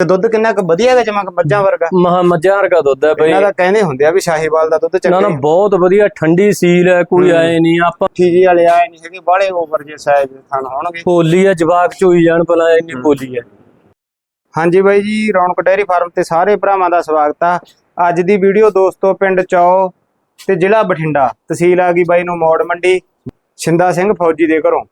ਤੇ ਦੁੱਧ ਕਿੰਨਾ ਕੁ ਵਧੀਆ ਹੈਗਾ ਜਮਾ ਮੱਝਾਂ ਵਰਗਾ? ਮਹਾ ਮੱਝਾਂ ਵਰਗਾ ਦੁੱਧ ਹੈ ਬਈ। ਇਹਨਾਂ ਦਾ ਕਹਿੰਦੇ ਹੁੰਦੇ ਆ ਵੀ ਸ਼ਾਹੀਵਾਲ ਦਾ ਦੁੱਧ ਨਾ ਨਾ ਚੰਗਾ ਬਹੁਤ ਵਧੀਆ ਠੰਡੀ ਸੀਲ ਹੈ ਕੋਈ ਆਏ ਨਹੀਂ ਆਪਾਂ ਜੀ ਵਾਲੇ ਆਏ ਨਹੀਂ ਹੈਗੇ ਬਾਹਲੇ ਓਵਰ ਜੇ ਸਾਈਜ਼ ਥਣ ਹੋਣਗੇ। ਪੋਲੀ ਹੈ ਜਵਾਕ ਚੋਈ ਜਾਣ ਭਲਾ ਇੰਨੀ ਪੋਲੀ ਹੈ। ਹਾਂਜੀ ਬਾਈ ਜੀ ਰੌਣਕ ਡੈਰੀ ਫਾਰਮ ਤੇ ਸਾਰੇ ਭਰਾਵਾਂ ਦਾ ਸਵਾਗਤ ਆ। ਅੱਜ ਦੀ ਵੀਡੀਓ ਦੋਸਤੋ ਪਿੰਡ ਚੌ ਤੇ ਜ਼ਿਲ੍ਹਾ ਬਠਿੰਡਾ। ਤਹਿਸੀਲ ਆ ਗਈ ਬਾਈ ਨੂੰ ਮੋੜ ਮੰਡੀ। ਛਿੰਦਾ ਸਿੰਘ ਫੌਜੀ ਦੇ ਘਰੋਂ।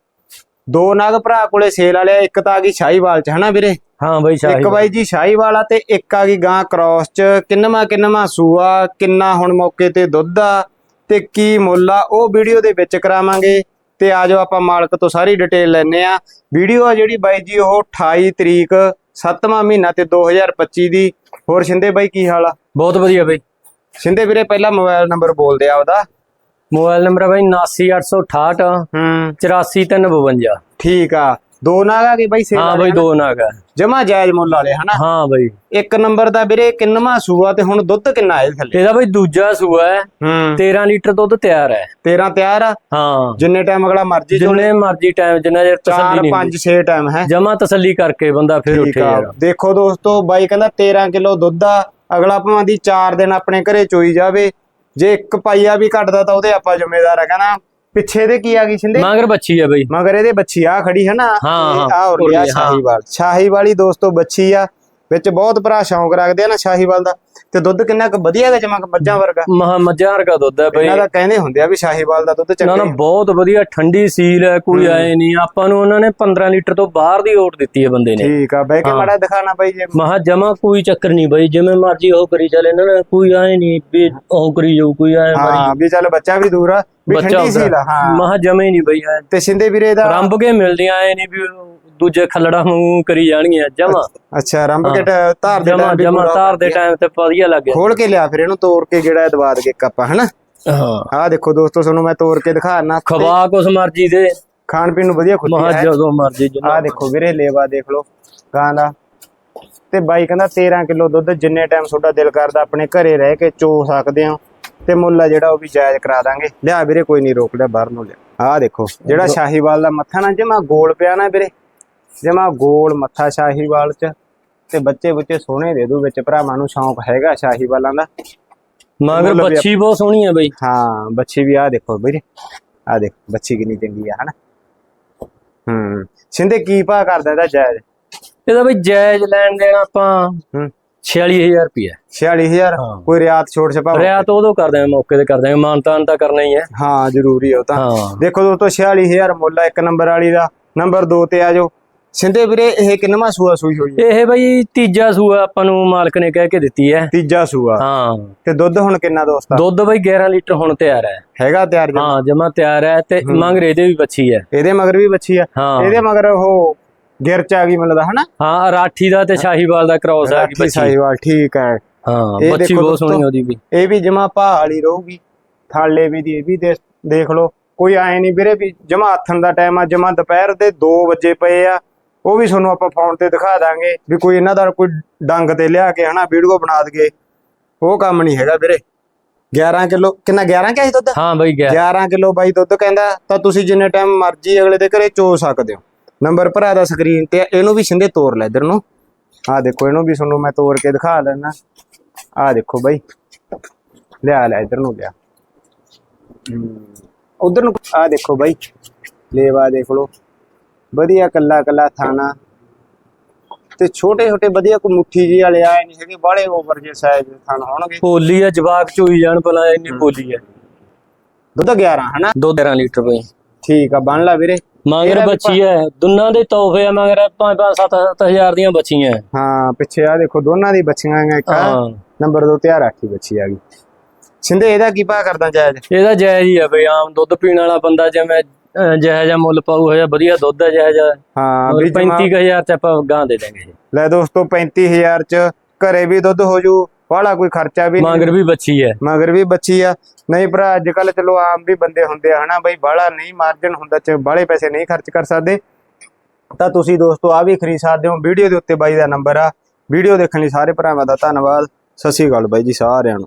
ਦੋ ਨਾਗ ਭਰਾ ਕੋਲੇ ਸੇਲ ਵਾਲਿਆ ਇੱਕ ਤਾਂ ਆ ਗਈ ਸ਼ਾਹੀਵਾਲ ਚ ਹਨਾ ਵੀਰੇ? ਹਾਂ ਬਈ ਸ਼ਾਹੀ ਇੱਕ ਬਾਈ ਜੀ ਸ਼ਾਹੀਵਾਲ ਆ ਤੇ ਇੱਕ ਆ ਗਈ ਗਾਂ ਕ੍ਰਾਸ ਚ। ਕਿੰਨਵਾ ਕਿੰਨਵਾ ਸੂਆ ਕਿੰਨਾ ਹੁਣ ਮੌਕੇ ਤੇ ਦੁੱਧ ਆ ਤੇ ਕੀ ਮੁੱਲ ਆ ਉਹ ਵੀਡੀਓ ਦੇ ਵਿੱਚ ਕਰਾਵਾਂਗੇ। ਤੇ ਆਜੋ ਆਪਾਂ ਮਾਲਕ ਤੋਂ ਸਾਰੀ ਡਿਟੇਲ ਲੈਣੇ ਆ। ਵੀਡੀਓ ਆ ਜਿਹੜੀ ਬਾਈ ਜੀ ਉਹ 28 ਤਰੀਕ 7ਵਾਂ ਮਹੀਨਾ ਤੇ 2025 ਦੀ। ਹੋਰ ਸ਼ਿੰਦੇ ਬਾਈ ਕੀ ਹਾਲ ਆ? ਬਹੁਤ ਵਧੀਆ ਬਈ। ਸ਼ਿੰਦੇ ਵੀਰੇ ਪਹਿਲਾ ਮੋਬਾਈਲ ਨੰਬਰ ਬੋਲਦੇ ਆ ਉਹਦਾ ਮੋਬਾਈਲ ਨੰਬਰ ਹੈ ਬਈ 79868 ਹੂੰ। 84352 ਠੀਕ ਆ। ਦੋ ਨਾਗ ਆ ਗਏ ਬਾਈ ਸੇਲ ਹਾਂ ਬਈ ਦੋ ਨਾਗ ਹੈ ਜਮਾ ਜਾਇਜ਼ ਮੁੱਲ ਵਾਲੇ ਹਨਾ? ਹਾਂ ਬਈ। ਇੱਕ ਨੰਬਰ ਦਾ ਵੀਰੇ ਕਿੰਨਵਾ ਸੂਆ ਤੇ ਹੁਣ ਦੁੱਧ ਕਿੰਨਾ ਹੈ ਥੱਲੇ? ਇਹਦਾ ਬਈ ਦੂਜਾ ਸੂਆ ਹੈ। ਹੂੰ। 13 ਲੀਟਰ ਦੁੱਧ ਤਿਆਰ ਹੈ। 13 ਤਿਆਰ ਆ? ਹਾਂ। ਜਿੰਨੇ ਟਾਈਮ ਅਗਲਾ ਮਰਜ਼ੀ ਜਿੰਨੇ ਮਰਜ਼ੀ ਟਾਈਮ ਜਿੰਨਾ 4 ਤਸੱਲੀ 5 ਨਹੀਂ 6 ਟਾਈਮ ਹੈ? ਜਮਾ ਤਸੱਲੀ ਕਰਕੇ ਬੰਦਾ ਫਿਰ ਉੱਠੇ ਆ। ਯਾਰ। ਦੇਖੋ ਦੋਸਤੋ ਬਾਈ ਕਹਿੰਦਾ 13 ਕਿਲੋ ਦੁੱਧ ਆ। ਅਗਲਾ ਭਾਵੇਂ ਦੀ 4 ਦਿਨ ਆਪਣੇ ਘਰੇ ਚੋਈ ਜਾਵੇ। ਜੇ ਇੱਕ ਪਾਈਆ ਵੀ ਘਟਦਾ ਤਾਂ ਉਹਦੇ ਆਪਾਂ ਜ਼ਿੰਮੇਦਾਰ ਆ ਕਹਿੰਦਾ ਪਿੱਛੇ ਦੇ ਕੀ ਆ ਗਈ ਸਿੰਦੇ ਮਾਂਗਰ ਬੱਚੀ ਹੈ ਬਈ। ਮਗਰ ਇਹਦੇ ਬੱਚੀ ਆ ਖੜੀ ਹੈ ਨਾ। ਹਾਂ, ਆ ਹੋ ਰਹੀ ਆ। ਸ਼ਾਹੀਵਾਲ। ਸ਼ਾਹੀਵਾਲੀ ਦੋਸਤੋ ਬੱਚੀ ਆ। ਵਿੱਚ ਬਹੁਤ ਭਰਾ ਸ਼ੌਂਕ ਰੱਖਦੇ ਆ ਨਾ ਸ਼ਾਹੀਵਾਲ ਦਾ। ਤੇ ਦੁੱਧ ਕਿੰਨਾ ਕੁ ਵਧੀਆ ਹੈਗਾ ਜਮਾ ਮੱਝਾਂ ਵਰਗਾ। ਮਹਾ ਮੱਝਾਂ ਵਰਗਾ ਦੁੱਧ ਹੈ ਬਈ। ਇਹਨਾਂ ਦਾ ਕਹਿੰਦੇ ਹੁੰਦੇ ਆ ਵੀ ਸ਼ਾਹੀਵਾਲ ਦਾ ਦੁੱਧ ਨਾ ਚੰਗਾ ਨਾ ਹੀ ਬਹੁਤ ਵਧੀਆ ਠੰਡੀ ਸੀਲ ਹੈ ਕੋਈ ਆਏ ਨਹੀਂ। ਆਪਾਂ ਨੂੰ ਉਹਨਾਂ ਨੇ 15 ਲੀਟਰ ਤੋਂ ਬਾਹਰ ਦੀ ਓਟ ਦਿੱਤੀ ਹੈ ਬੰਦੇ ਨੇ। ਠੀਕ ਆ ਬਹਿ ਕੇ ਹਾਂ। ਮਾੜਾ ਦਿਖਾਣਾ ਬਾਈ ਜੇ ਮਹਾ ਜਮਾ ਕੋਈ ਚੱਕਰ ਨਹੀਂ ਬਈ ਜਿਵੇਂ ਮਰਜ਼ੀ ਉਹ ਕਰੀ ਚੱਲੇ ਇਹਨਾਂ ਨੇ ਕੋਈ ਆਏ ਨਹੀਂ ਵੀ ਉਹ ਕਰੀ ਜਾਊ ਕੋਈ ਆਏ ਹਾਂ ਵੀ ਚੱਲ ਬੱਚਾ ਵੀ ਦੂਰ ਆ ਵੀ ਠੰਡੀ ਸੀ ਲਾ ਹਾਂ। ਮਹਾ ਜਮੇ ਨਹੀਂ ਬਈ ਤੇ ਸਿੰਦੇ ਵੀਰੇ ਦਾ ਰੰਬ ਕੇ ਮਿਲਦੀਆਂ ਆਏ ਨਹੀਂ ਵੀ ਦੂਜੇ ਖੱਲੜਾ ਵਾਂਗੂ ਕਰੀ ਜਾਣਗੀਆਂ ਜਮਾ। ਅੱਛਾ ਰੰਬ ਕੇ ਧਾਰ ਦੇ ਟਾਈਮ ਜਮਾ ਤਾਰ ਦੇ ਟਾਈਮ ਤੇ ਵਧੀਆ ਲੱਗਿਆ ਖੋਲ ਕੇ ਲਿਆ ਫਿਰ ਇਹਨੂੰ ਤੋੜ ਕੇ ਜਿਹੜਾ ਦਵਾ ਦੇ ਇੱਕ ਆਪਾਂ ਹਨਾ? ਹਾਂ। ਆਹ ਦੇਖੋ ਦੋਸਤੋ ਤੁਹਾਨੂੰ ਮੈਂ ਤੋੜ ਕੇ ਦਿਖਾਣਾ ਖਵਾ ਕੁਛ ਮਰਜ਼ੀ ਦੇ। ਖਾਣ ਪੀਣ ਨੂੰ ਵਧੀਆ ਮਹਾ ਹੈ। ਜਦੋਂ ਮਰਜ਼ੀ ਜਿੰਨਾ ਆਹ ਦੇਖੋ ਵੀਰੇ ਲੇਵਾ ਦੇਖ ਲਓ ਗਾਂ ਦਾ। ਤੇ ਬਾਈ ਕਹਿੰਦਾ 13 ਕਿਲੋ ਦੁੱਧ ਜਿੰਨੇ ਟਾਈਮ ਤੁਹਾਡਾ ਦਿਲ ਕਰਦਾ ਆਪਣੇ ਘਰੇ ਰਹਿ ਕੇ ਚੋ ਸਕਦੇ ਹੋ। ਤੇ ਮੁੱਲ ਆ ਜਿਹੜਾ ਉਹ ਵੀ ਜਾਇਜ਼ ਕਰਾ ਦਾਂਗੇ। ਲਿਆ ਵੀਰੇ ਕੋਈ ਨਹੀਂ ਰੋਕ ਲਿਆ ਬਾਹਰ ਨੂੰ ਲਿਆ। ਆਹ ਦੇਖੋ ਜਿਹੜਾ ਸ਼ਾਹੀਵਾਲ ਦਾ ਮੱਥਾ ਨਾ ਜਮਾ ਗੋਲ ਪਿਆ ਨਾ ਵੀਰੇ। ਜਮਾ ਗੋਲ ਮੱਥਾ ਸ਼ਾਹੀਵਾਲ ਚ ਤੇ ਬੱਚੇ ਬੱਚੇ ਸੋਹਣੇ ਦੇ ਦੂ ਵਿੱਚ ਭਰਾਵਾਂ ਨੂੰ ਸ਼ੌਂਕ ਹੈਗਾ ਸ਼ਾਹੀਵਾਲਾਂ ਦਾ। ਮਗਰ ਬੱਚੀ ਬਹੁਤ ਸੋਹਣੀ ਹੈ ਬਈ। ਹਾਂ ਬੱਚੀ ਵੀ ਆਹ ਦੇਖੋ ਵੀਰੇ ਆਹ ਦੇਖ ਬੱਚੀ ਕਿੰਨੀ ਚੰਗੀ ਆ ਹਨਾ? ਹੂੰ ਸਿੰਦੇ ਕੀ ਭਾ ਕਰਦਾ ਇਹਦਾ ਜਾਇਜ਼? ਇਹਦਾ ਬਈ ਜਾਇਜ਼ ਲੈਣ ਦੇਣਾ ਆਪਾਂ ਹੂੰ। 46000 ਰੁਪਏ 46000 ਹਾਂ। ਕੋਈ ਰਿਆਤ ਛੋੜ ਛਪਾ ਰਿਆਤ ਉਦੋਂ ਕਰਦੇ ਆ ਮੌਕੇ ਤੇ ਕਰਦੇ ਆ ਮਾਨਤਾਨ ਤਾਂ ਕਰਨਾ ਹੀ ਹੈ। ਹਾਂ ਜ਼ਰੂਰੀ ਹੈ ਉਹ ਤਾਂ। ਹਾਂ। ਦੇਖੋ ਦੋਸਤੋ 46000 ਮੁੱਲ ਆ ਇੱਕ ਨੰਬਰ ਵਾਲੀ ਦਾ। ਨੰਬਰ 2 ਤੇ ਆ ਜਾਓ। ਸਿੰਦੇ ਵੀਰੇ ਇਹ ਕਿੰਨਵਾਂ ਸੂਆ ਸੂਈ ਹੋਈ ਹੈ? ਇਹ ਬਈ ਤੀਜਾ ਸੂਆ ਆਪਾਂ ਨੂੰ ਮਾਲਕ ਨੇ ਕਹਿ ਕੇ ਦਿੱਤੀ ਹੈ। ਤੀਜਾ ਸੂਆ। ਹਾਂ। ਤੇ ਦੁੱਧ ਹੁਣ ਕਿੰਨਾ ਦੋਸਤਾ ਦੁੱਧ ਬਈ 11 ਲੀਟਰ ਹੁਣ ਤਿਆਰ ਹੈ। ਹੈਗਾ ਤਿਆਰ ਜੀ ਹਾਂ ਜਮਾ ਤਿਆਰ ਹੈ ਤੇ ਮੰਗ ਰੇ ਦੇ ਵੀ ਬੱਚੀ ਹੈ। ਇਹਦੇ ਮਗਰ ਵੀ ਬੱਚੀ ਆ? ਹਾਂ। ਇਹਦੇ ਮਗਰ ਉਹ ਗਿਰ ਚ ਆ ਗਈ ਲੱਗਦਾ ਹਨਾ? ਹਾਂ ਰਾਠੀ ਦਾ ਤੇ ਸ਼ਾਹੀਵਾਲ ਦਾ ਕ੍ਰਾਸ ਰਾਠੀ ਬੱਚੀ। ਸਾਹੀਵਾਲ ਠੀਕ ਹੈ। ਹਾਂ ਬੱਚੀ ਬਹੁਤ ਸੋਹਣੀ। ਉਹਦੀ ਵੀ। ਇਹ ਵੀ ਜਮਾ ਭਾਅ ਵਾਲੀ ਰਹੂਗੀ। ਥਾਲੇ ਵੀ ਦੀ ਇਹ ਵੀ ਦੇਖ ਲਓ। ਕੋਈ ਆਏ ਨਹੀਂ ਵੀਰੇ ਵੀ ਜਮਾ ਹੱਥਣ ਦਾ ਟਾਈਮ ਆ ਜਮਾ ਦੁਪਹਿਰ ਦੇ 2 ਵਜੇ ਪਏ ਆ। ਉਹ ਵੀ ਤੁਹਾਨੂੰ ਆਪਾਂ ਫੋਨ ਤੇ ਦਿਖਾ ਦਾਂਗੇ ਵੀ ਕੋਈ ਇਹਨਾਂ ਦਾ ਕੋਈ ਡੰਗ ਤੇ ਲਿਆ ਕੇ ਹਨਾ ਵੀਡੀਓ ਬਣਾ ਦਈਏ। ਉਹ ਕੰਮ ਨਹੀਂ ਹੈਗਾ ਵੀਰੇ। 11 ਕਿਲੋ ਕਿੰਨਾ 11 ਕਿਹਾ ਸੀ ਦੁੱਧ? ਹਾਂ ਬਈ ਗਿਆ 11 ਕਿਲੋ ਬਾਈ ਦੁੱਧ ਕਹਿੰਦਾ ਤਾਂ ਤੁਸੀਂ ਜਿੰਨੇ ਟਾਈਮ ਮਰਜ਼ੀ ਅਗਲੇ ਦੇ ਘਰੇ ਚੋ ਸਕਦੇ ਹੋ। ਨੰਬਰ ਭਰਾ ਦਾ ਸਕਰੀਨ ਤੇ ਇਹਨੂੰ ਵੀ ਸਿੰਦੇ ਤੋੜ ਲੈ ਇਧਰ ਨੂੰ। ਆਹ ਦੇਖੋ ਇਹਨੂੰ ਵੀ ਤੁਹਾਨੂੰ ਮੈਂ ਤੋੜ ਕੇ ਦਿਖਾ ਲੈਣਾ ਆਹ ਦੇਖੋ ਬਾਈ। ਲਿਆ ਲੈ ਇਧਰ ਨੂੰ ਲਿਆ। ਉਧਰ ਨੂੰ ਆਹ ਦੇਖੋ ਬਾਈ। ਲੇਵਾ ਦੇਖ ਲਓ। ਵਧੀਆ ਕੱਲਾ ਕੱਲਾ ਥਾਣਾ। ਤੇ ਛੋਟੇ ਛੋਟੇ ਵਧੀਆ ਕੋਈ ਮੁੱਠੀ ਜੀ ਵਾਲੇ ਆਏ ਨਹੀਂ ਹੈਗੇ ਬਾਹਲੇ ਓਵਰ ਜੇ ਸਾਈਜ਼ ਥਣ ਹੋਣਗੇ। ਪੋਲੀ ਹੈ ਜਵਾਕ ਚੋਈ ਜਾਣ ਭਲਾ ਇੰਨੀ ਪੋਲੀ ਹੈ ਦੁੱਧ 11 ਹਨਾ? ਦੁੱਧ 13 ਲੀਟਰ ਬਈ। ਠੀਕ ਆ ਬਣ ਲਾ ਵੀਰੇ। ਮਗਰ ਬੱਚੀ ਹੈ ਦੋਨਾਂ ਦੇ ਤੋਹਫੇ ਆ ਮਗਰ 5-5 7-7000 ਦੀਆਂ ਬੱਚੀਆਂ ਹੈ। ਪਿੱਛੇ ਆ ਦੇਖੋ ਦੋਨਾਂ ਦੀ ਬੱਚੀਆਂ ਆ ਇੱਕ ਨੰਬਰ 2 ਤੇ ਆ ਰਾਖੀ ਬੱਚੀ ਆ ਗਈ। ਸਿੰਦੇ ਇਹਦਾ ਕੀ ਭਾਅ ਕਰਦਾ ਜਾਇਜ਼? ਇਹਦਾ ਜਾਇਜ਼ ਹੀ ਹੈ ਬਈ ਆਮ ਦੁੱਧ ਪੀਣ ਵਾਲਾ ਬੰਦਾ ਜਿਵੇਂ ਅਹ, ਜਿਹੋ ਮੁੱਲ ਪਾਊ ਹੋਇਆ ਵਧੀਆ ਦੁੱਧ ਹੈ ਜਿਹੋ ਜਿਹਾ। ਹਾਂ ਵੀ ਜਮਾਂ- 35000 ਚ ਆਪਾਂ ਗਾਂ ਦੇ ਦਾਂਗੇ ਲੈ ਦੋਸਤੋ 35000 ਚ ਘਰੇ ਵੀ ਦੁੱਧ ਹੋ ਜੂ ਬਾਹਲਾ ਕੋਈ ਖਰਚਾ ਵੀ ਮਗਰ ਵੀ ਬੱਚੀ ਹੈ। ਮਗਰ ਵੀ ਬੱਚੀ ਆ। ਨਹੀਂ ਭਰਾ ਅੱਜ ਕੱਲ ਚਲੋ ਆਮ ਵੀ ਬੰਦੇ ਹੁੰਦੇ ਆ ਹਨਾ ਬਈ ਬਾਹਲਾ ਨਹੀਂ ਮਾਰਜਨ ਹੁੰਦਾ ਚ ਬਾਹਲੇ ਪੈਸੇ ਨਹੀਂ ਖਰਚ ਕਰ ਸਕਦੇ। ਤਾਂ ਤੁਸੀਂ ਦੋਸਤੋ ਆ ਵੀ ਖਰੀਦ ਸਕਦੇ ਹੋ। ਵੀਡੀਓ ਦੇ ਉੱਤੇ ਬਾਈ ਦਾ ਨੰਬਰ ਆ। ਵੀਡੀਓ ਦੇਖਣ ਲਈ ਸਾਰੇ ਭਰਾਵਾਂ ਦਾ ਧੰਨਵਾਦ। ਸ਼੍ਰੀ ਅਕਾਲ ਬਾਈ ਜੀ ਸਾਰਿਆਂ ਨੂੰ।